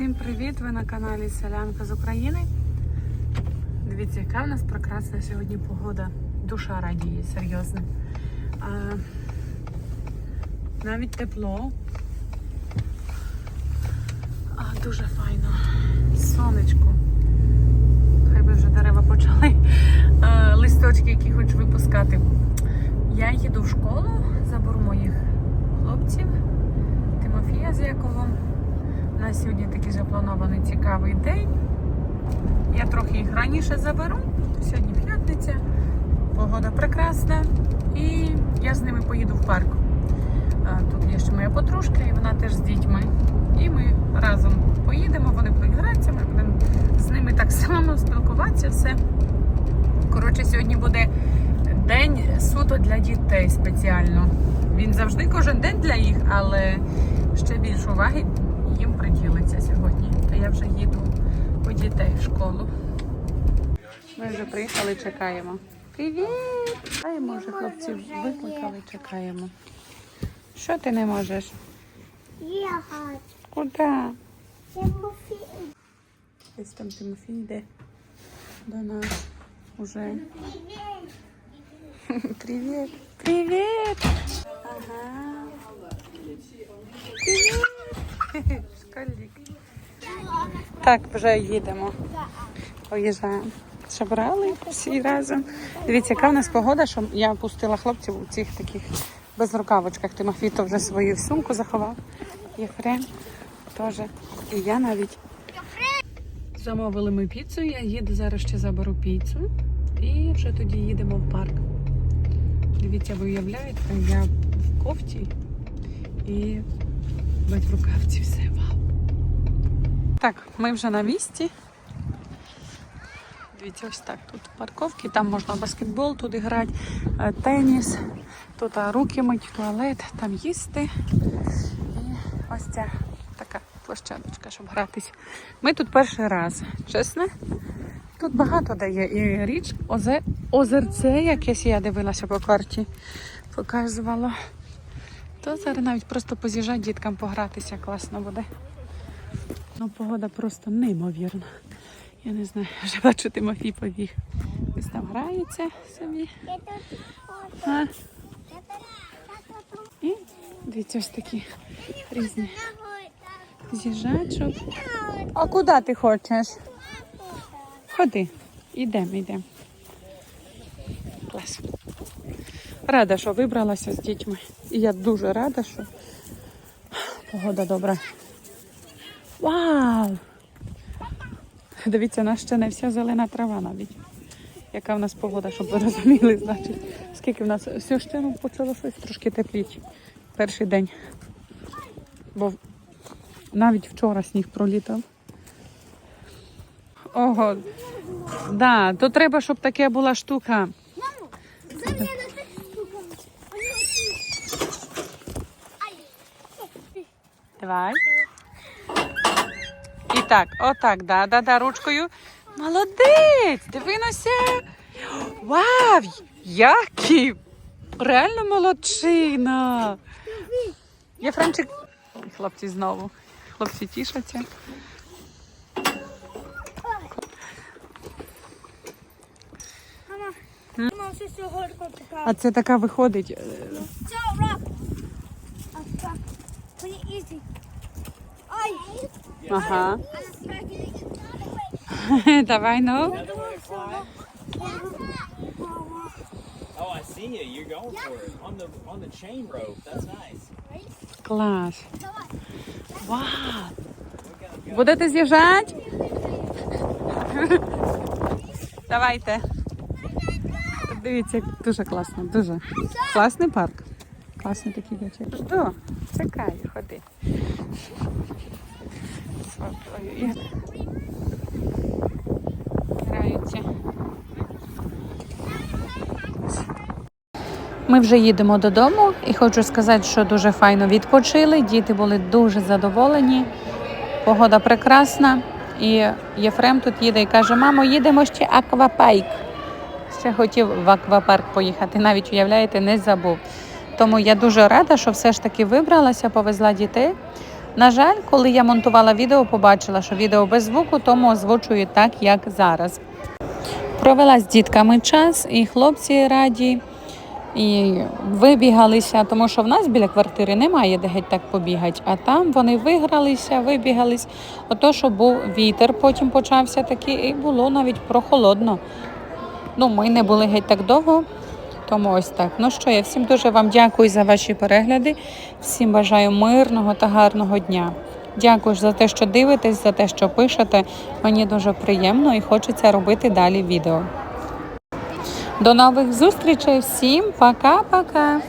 Всім привіт! Ви на каналі Селянка з України. Дивіться, яка в нас прекрасна сьогодні погода. Душа радіє, серйозно. А, навіть тепло. А, дуже файно. Сонечко. Хай би вже дерева почали а, листочки, які хочу випускати. Я їду в школу, заберу моїх хлопців, Тимофія з Яковом. У нас сьогодні такий запланований цікавий день. Я трохи їх раніше заберу. Сьогодні п'ятниця, погода прекрасна. І я з ними поїду в парк. Тут є ще моя подружка, і вона теж з дітьми. І ми разом поїдемо, вони будуть гратися, ми будемо з ними так само спілкуватися. Все. Коротше, сьогодні буде день суто для дітей спеціально. Він завжди кожен день для їх, але ще більше уваги їм приділиться сьогодні. То я вже їду по дітей в школу. Ми вже приїхали, чекаємо. Привіт! Чекаємо вже хлопців викликали, чекаємо. Що ти не можеш? Ехать. Куди? Тимофей. Десь там Тимофій йде до нас уже. Привіт! Привіт! Ага. Привіт! Так, вже їдемо. Поїжджаємо. Собрали всі разом. Дивіться, яка в нас погода, що я пустила хлопців у цих таких безрукавочках. Тимофій то вже свою сумку заховав. Єфрем теж. І я навіть. Замовили ми піцу, я їду зараз ще заберу піцу. І вже тоді їдемо в парк. Дивіться, ви уявляєте, я в кофті і без рукавці все. Вау. Так, ми вже на місці. Дивіться, ось так. Тут парковки, там можна баскетбол туди грати, е, теніс, тут руки мить, туалет, там їсти. І ось ця така площадочка, щоб гратись. Ми тут перший раз, чесно. Тут багато де є. І річ озе, озерце якесь я дивилася по карті, показувала. То зараз навіть просто поз'їжджати діткам погратися класно буде. Ну, погода просто неймовірна. Я не знаю, вже бачу, Тимофій побіг. Ось там грається собі. А, і дивіться, ось такі різні з'їжджачок. А куди ти хочеш? Ходи, йдемо, йдемо. Клас. Рада, що вибралася з дітьми. І я дуже рада, що погода добра. Вау! Дивіться, у нас ще не вся зелена трава навіть. Яка в нас погода, щоб ви розуміли, значить, скільки в нас все ще ну, почало щось трошки тепліти. Перший день. Бо навіть вчора сніг пролітав. Ого. Да, то треба, щоб таке була штука. Давай. Так, отак, да, да, да, ручкою. Молодець! Дивинося. Вау! Який! Реально молодчина! Єфремчик. Хлопці знову. Хлопці тішаться. А це така виходить. е, Це рак. А так. Ага. Давай, ну. що Oh, I see you. You're going for it on the on the chain rope. That's nice. Клас. Вау. Будете з'їжджати? Давайте. Дивіться, дуже класно, дуже. Класний парк. Класний такий вечір. Жду, чекаю, ходи. Граються. Ми вже їдемо додому і хочу сказати, що дуже файно відпочили. Діти були дуже задоволені. Погода прекрасна. І Єфрем тут їде і каже: мамо, їдемо ще аквапайк. Ще хотів в аквапарк поїхати. Навіть уявляєте, не забув. Тому я дуже рада, що все ж таки вибралася, повезла дітей. На жаль, коли я монтувала відео, побачила, що відео без звуку, тому озвучую так, як зараз. Провела з дітками час, і хлопці раді, і вибігалися, тому що в нас біля квартири немає де геть так побігати. А там вони вигралися, вибігались. Ото, що був вітер, потім почався такий, і було навіть прохолодно. Ну, ми не були геть так довго, тому ось так. Ну що, я всім дуже вам дякую за ваші перегляди. Всім бажаю мирного та гарного дня. Дякую за те, що дивитесь, за те, що пишете. Мені дуже приємно і хочеться робити далі відео. До нових зустрічей. Всім пока-пока.